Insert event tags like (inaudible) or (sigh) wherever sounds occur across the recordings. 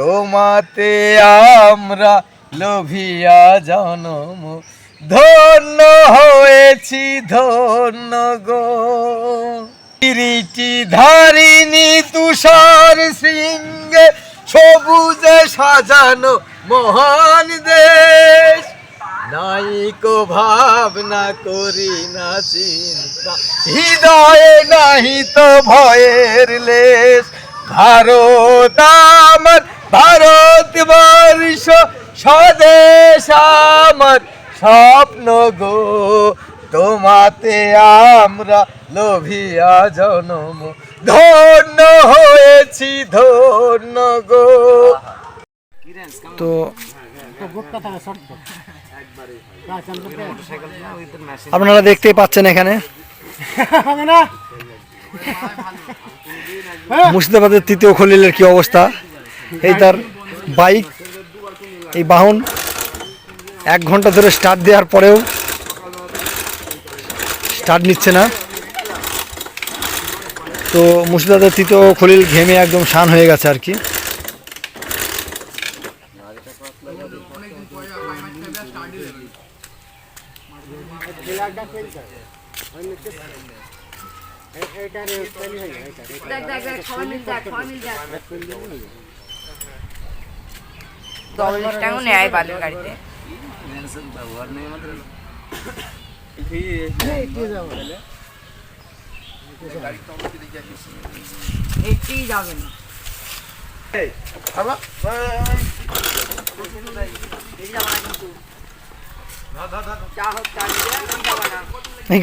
তোমাতে আমরা লোভিয়া জনম, ধন্য হয়েছি, ধন্য গো। কিরিটি ধারিণী তুষার সিংহে সবুজে সাজানো মহান দেশ। নাইকো ভাবনা করি না চিন্তা, হৃদয়ে নাহি তো ভয়ের লেশ। ভারত আমার ভারত বর্ষ স্বদেশ আমার স্বপ্ন গো। তোমাতে আমরা লোভিয়া জনম। ধন্য হয়েছি ধন্য গো। তো আপনারা দেখতেই পাচ্ছেন এখানে। মুর্শিদাবাদের তৃতীয় খলিলের কি অবস্থা? এই তার বাইক, এই বাহন, এক ঘণ্টা ধরে স্টার্ট দেওয়ার পরেও স্টার্ট নিচ্ছে না। তো মুর্শিদাবাদের তৃতীয় খলিল ঘেমে একদম শান হয়ে গেছে আর কি। দেখ দেখ দেখ মিল যাক মিল যাক। দশ টাকা নেয় বালুর গাড়িতে। যাবে না।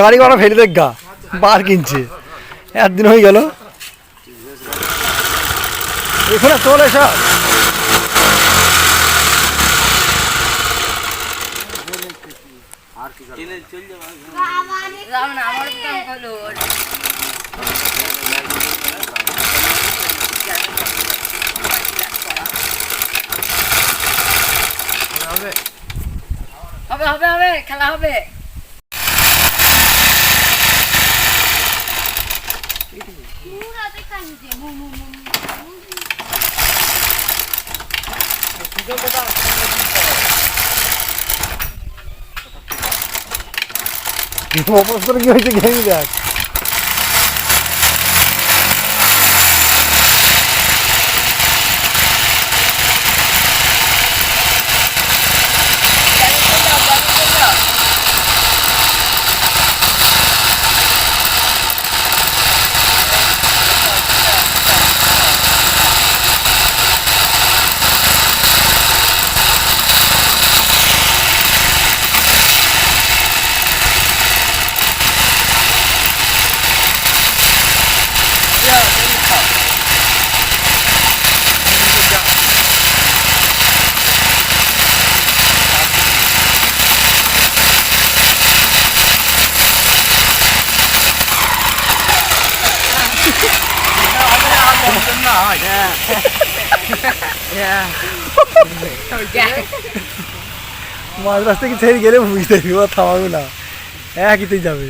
গাড়ি করা ফেলে দেখ গা বার কিনছে। একদিন হয়ে গেল। এখানে চলে সব যাব না, আমার তো হলো। হবে। হবে হবে খেলা হবে। অবস্থা কি হয়েছে Yeah. (laughs) yeah. মাঝ রাস্তা কি ছেড়ে গেলে বুঝতে পারবি ও থামাবো না একইতেই যাবে